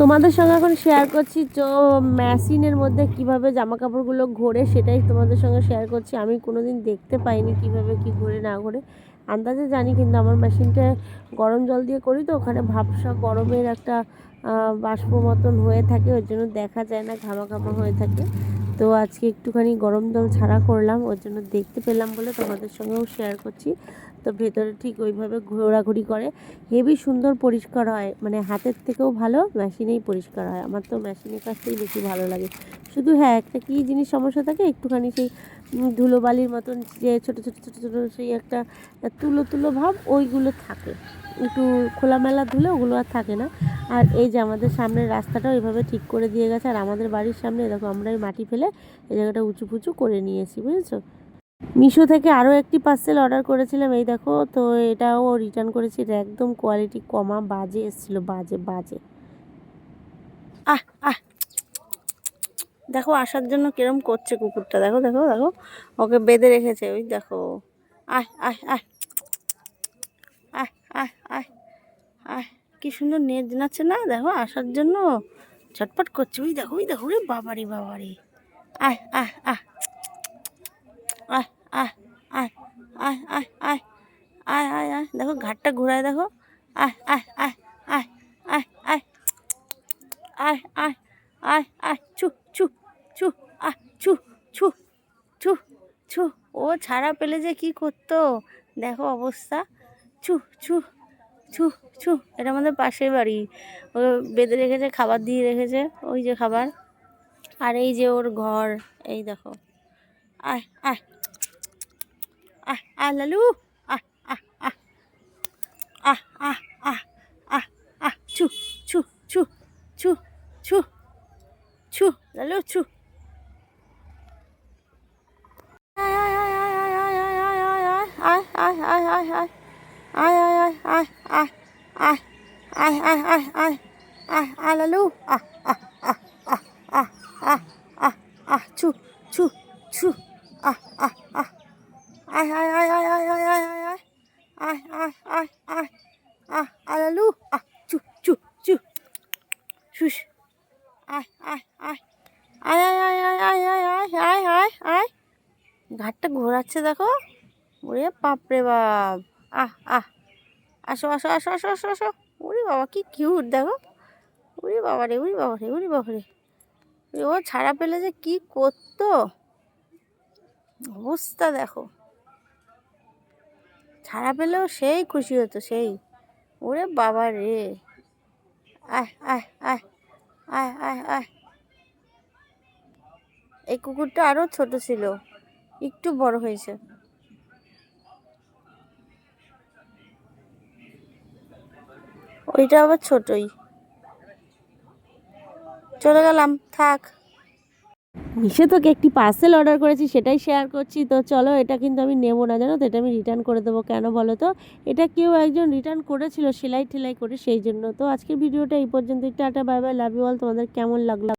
তোমাদের সঙ্গে এখন শেয়ার করছি, তো মেশিনের মধ্যে কীভাবে জামা কাপড়গুলো ঘোরে সেটাই তোমাদের সঙ্গে শেয়ার করছি। আমি কোনোদিন দেখতে পাইনি কীভাবে কি ঘোরে, না ঘোরে। আন্দাজে জানি, কিন্তু আমার মেশিনটা গরম জল দিয়ে করি তো, ওখানে ভাবসা গরমের একটা বাষ্প মতন হয়ে থাকে, ওই জন্য দেখা যায় না ঘামা ঘামা হয়ে থাকে। তো আজকে একটুখানি গরম জল ছাড়া করলাম, ওর জন্য দেখতে পেলাম বলে তোমাদের সঙ্গেও শেয়ার করছি। তো ভেতরে ঠিক ওইভাবে ঘোরাঘুরি করে। হেভি সুন্দর পরিষ্কার হয় মানে হাতের থেকেও ভালো মেশিনেই পরিষ্কার হয়। আমার তো মেশিনের কাছতেই বেশি ভালো লাগে। শুধু হ্যাঁ একটা কী জিনিস সমস্যা থাকে, একটুখানি সেই ধুলোবালির মতন যে ছোটো ছোটো ছোটো ছোটো সেই একটা তুলো তুলো ভাব, ওইগুলো থাকে। একটু খোলামেলা ধুলে ওগুলো আর থাকে না। আর এই যে আমাদের সামনের রাস্তাটা ওইভাবে ঠিক করে দিয়ে গেছে, আর আমাদের বাড়ির সামনে, দেখো আমরা এই মাটি ফেলে এই জায়গাটা উঁচু পুচু করে নিয়েছি, বুঝেছ? মিশো থেকে আরও একটি পার্সেল অর্ডার করেছিলাম, এই দেখো তো এটাও রিটার্ন করেছি, এটা একদম কোয়ালিটি কমা বাজে এসেছিল, বাজে বাজে। আহ আহ দেখো আসার জন্য কিরম করছে কুকুরটা দেখো দেখো দেখো ওকে বেঁধে রেখেছে ওই দেখো আয় আয় আয় আয় আয় আয় আয় কি সুন্দর নেট নাচ্ছে না দেখো আসার জন্য ছটপট করছে ওই দেখো ওই দেখো রে বাবারি বাবারি আয় আয় আয় আয় আয় আয় আয় আয় আয় আয় আয় আয় দেখো ঘাটটা ঘুরায় দেখো আয় আয় আয় আয় আয় আয় আয় আয় আয় আয় ছু ছু ছু আহ ছু ছু ছু ছু ও ছাড়া পেলে যে কি করতো? দেখো অবস্থা। ছু ছু ছু ছু এটা আমাদের পাশের বাড়ি। ও বেঁধে রেখেছে, খাবার দিয়ে রেখেছে, ওই যে খাবার। আর এই যে ওর ঘর, এই দেখো। আয় আয়। আহ আহ লালু। আহ আহ আহ আহ আহ আহ আহ আহ ছু ছু ছু ছু ছু ছু লালু ছু আয় আয় আয় আয় আয় আয় আয় আয় আয় আয় আয় আয় লালু আহ আহ আহ আহ আহ আহ আহ আহ ছু ছু ছু আহ আহ আহ আয় আয় আয় আয় আয় আয় আয় আয় আয় আয় আয় আয় আয় আয় আলালু আহ চু চু শুস আয় আয় আয় আয় আয় আয় আয় আয় আয় আয় আয় আয় ঘাটটা ঘোরাচ্ছে দেখো ওরে বাপরে বাপ। আহ আহ। আসো আসো আসো আসো আসো আসো। ওরে বাবা, কি কিউট দেখো। উরি বাবা রে উরি বাবা রে উরি বাবা রে। ও ছাড়া পেলে যে কি করতো? অবস্থা দেখো। ছাড়া পেলেও সেই খুশি হতো, সেই। ওরে বাবা রে। আয় আয় আয় এই কুকুরটা আরও ছোট ছিল, একটু বড় হয়েছে। ওইটা আবার ছোটই। চলে গেলাম, থাক। মিশে তোকে একটি পার্সেল অর্ডার করেছি, সেটাই শেয়ার করছি। তো চলো, এটা কিন্তু আমি নেব না, জানো তো? এটা আমি রিটার্ন করে দেবো, কেন বলো তো? এটা কেউ একজন রিটার্ন করেছিল সেলাই ঠেলাই করে, সেই জন্য। তো আজকের ভিডিওটা এই পর্যন্ত tata bye bye love you all তোমাদের কেমন লাগল?